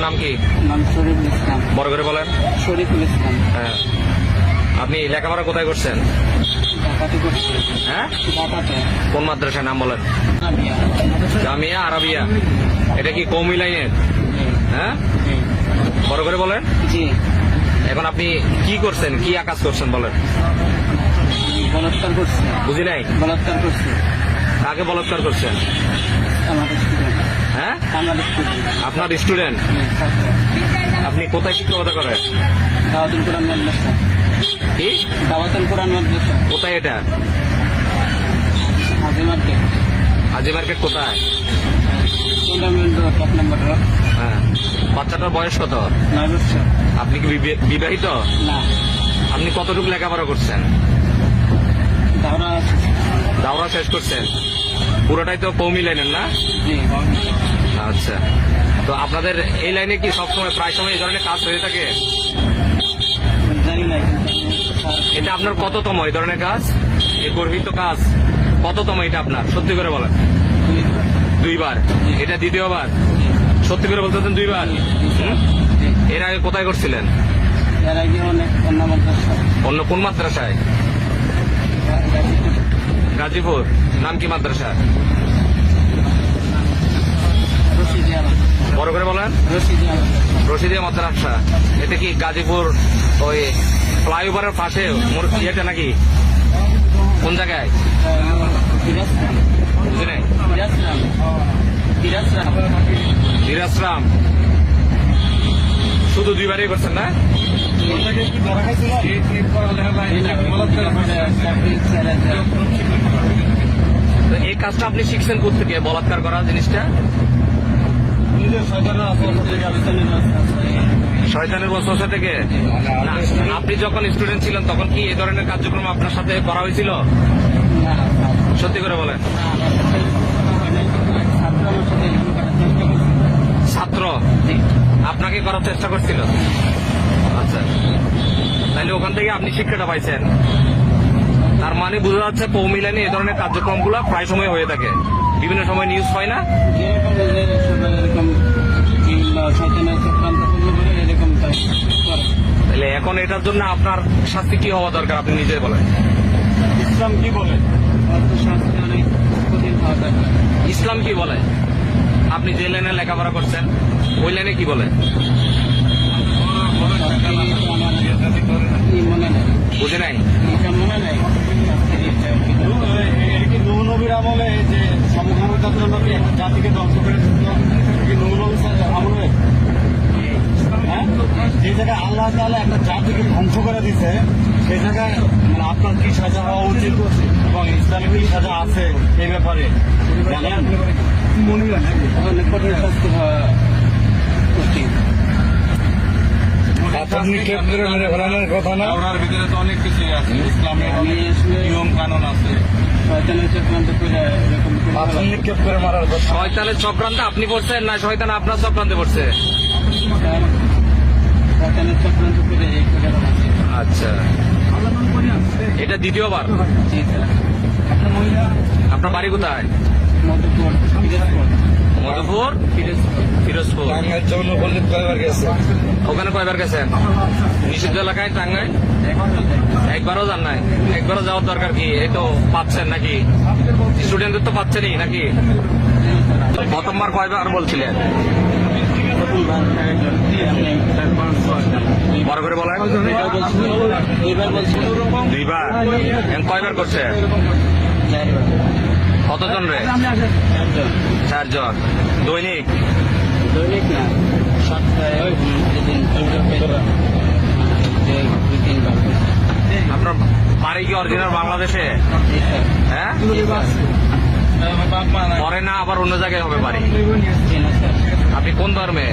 আপনার নাম কি? নাম শরীফুল ইসলাম। বড় করে বলেন। শরীফুল ইসলাম। হ্যাঁ। আপনি লেখাপড়া কোথায় করছেন? হ্যাঁ? কোন মাদ্রাসার নাম বলেন? জামিয়া। আরাবিয়া। এটা কি কৌমি লাইনের? হ্যাঁ? বড় করে বলেন। জি। এখন আপনি কি করছেন? কি আকাশ করছেন বলেন? বলাৎকার করছে। বুঝি নাই? বলাৎকার করছে। কাকে বলাৎকার করছেন? আপনার স্টুডেন্ট আপনি কোথায় শিক্ষকতা করেন? দাওয়াতুল কোরআন মাদ্রাসা। কি? দাওয়াতুল কোরআন মাদ্রাসা। কোথায় এটা? হাজি মার্কেট। আজি মার্কেট কোথায়? হ্যাঁ। বাচ্চাটার বয়স কত? আপনি কি বিবে- বিবাহিত? না। আপনি কতটুকু লেখাপড়া করছেন? দাওরা শেষ। করছেন। পুরোটাই তো কৌমি লাইনের না? আচ্ছা। তো আপনাদের এই লাইনে কি সবসময় প্রায় সময় এই ধরনের কাজ হয়ে থাকে? এটা আপনার কততম এই ধরনের কাজ? এই গর্বিত কাজ কততম এটা আপনার? সত্যি করে বলেন। দুইবার। এটা দ্বিতীয়বার? সত্যি করে বলতে দুইবার? এর আগে কোথায় করছিলেন? অন্য কোন মাদ্রাসায়? গাজীপুর। নাম কি মাদ্রাসা? বলেন রশিদিয়া রশিদিয়া মাদ্রাসা। এটা কি গাজীপুর ওই ফ্লাইওভারের পাশে? মোর ইয়েটা নাকি? কোন জায়গায়? বুঝি নাই দিরাসরাম শুধু দুইবারই করছেন না? এই কাজটা আপনি শিখছেন থেকে বলাৎকার করা জিনিসটা? শয়তানের বসবাসা থেকে? আপনি যখন স্টুডেন্ট ছিলেন, তখন কি এই ধরনের কার্যক্রম আপনার সাথে করা হয়েছিল? সত্যি করে বলেন। ছাত্র? আপনাকে করার চেষ্টা করছিল। আচ্ছা। তাহলে ওখান থেকে আপনি শিক্ষাটা পাইছেন। তার মানে বোঝা যাচ্ছে, পৌমিলানি এই ধরনের কার্যক্রমগুলো প্রায় সময় হয়ে থাকে। বিভিন্ন সময় নিউজ হয় না এরকম শয়তানের চক্রান্ত করলে পরে এরকম কাজ করে তাহলে এখন এটার জন্য আপনার শাস্তি কি হওয়া দরকার? আপনি নিজে বলেন। ইসলাম কি বলে? শাস্তি অনেক কঠিন হওয়া দরকার। ইসলাম কি বলে? আপনি যে লাইনে লেখাপড়া করছেন ওই লাইনে কি বলে? নেই। বুঝে নাই? এটা মনে নেই। নবীর আমলে যে সমকামিতার জন্য একটা জাতিকে ধ্বংস করে দিচ্ছিল কি নবীর আমলে হ্যাঁ? যে জায়গায় আল্লাহ তাআলা একটা জাতিকে ধ্বংস করে দিছে। সেই জায়গায় মানে আপনার কি সাজা হওয়া উচিত? এবং ইসলামে কি সাজা আছে এই ব্যাপারে? জানেন? পাথর নিক্ষেপ ফেলানোর কথা না? ওনার ভিতরে তো অনেক কিছু আছে। ইসলামের নিয়ম কানুন আছে। শয়তানের চক্রান্ত আপনি পড়ছেন না শয়তান আপনার চক্রান্তে পড়ছে শয়তানের চক্রান্ত করে এই করে বানাচ্ছে। আচ্ছা। এটা দ্বিতীয়বার? আপনার বাড়ি কোথায়? মধুপুর। ফিরোজপুর। ওখানে কয়বার গেছেন? নিষিদ্ধ এলাকায় টাঙ্গাই একবারও যান নাই? একবারও যাওয়ার দরকার কি? এই তো পাচ্ছেন নাকি? স্টুডেন্টদের তো পাচ্ছেনই নাকি? প্রথমবার কয়বার বলছিলেন? বড় করে বলেন। কয়বার করছে? কতজন রে? চারজন। দৈনিক? দৈনিক আপনার বাড়ি কি অরিজিনাল বাংলাদেশে? হ্যাঁ? পরে না আবার অন্য জায়গায় হবে বাড়ি। আপনি কোন ধর্মে?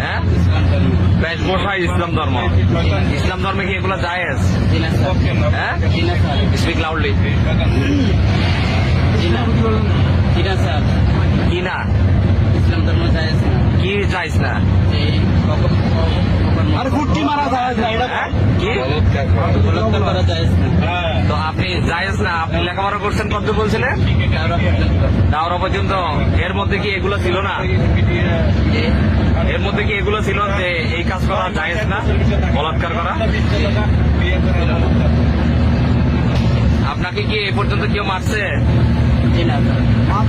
হ্যাঁ? ইসলাম ধর্ম ইসলাম ধর্ম। ইসলাম ধর্মে কি এগুলো জায়েজ? স্যার হ্যাঁ? স্পিক লাউডলি কি না? ইসলাম ধর্ম যায় কি চাইছ না? আর গুট্টি মারা যায় না এটা? কি? করা যায় তো আপনি জায়েজ না? আপনি লেখাপড়া করছেন কত বলছিলেন দাওরা পর্যন্ত। এর মধ্যে কি এগুলো ছিল না? এর মধ্যে কি এগুলো ছিল যে এই কাজ করা জায়েজ না? বলাৎকার করা? আপনাকে কি এ পর্যন্ত কেউ মারছে?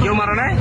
কেউ মারা নাই?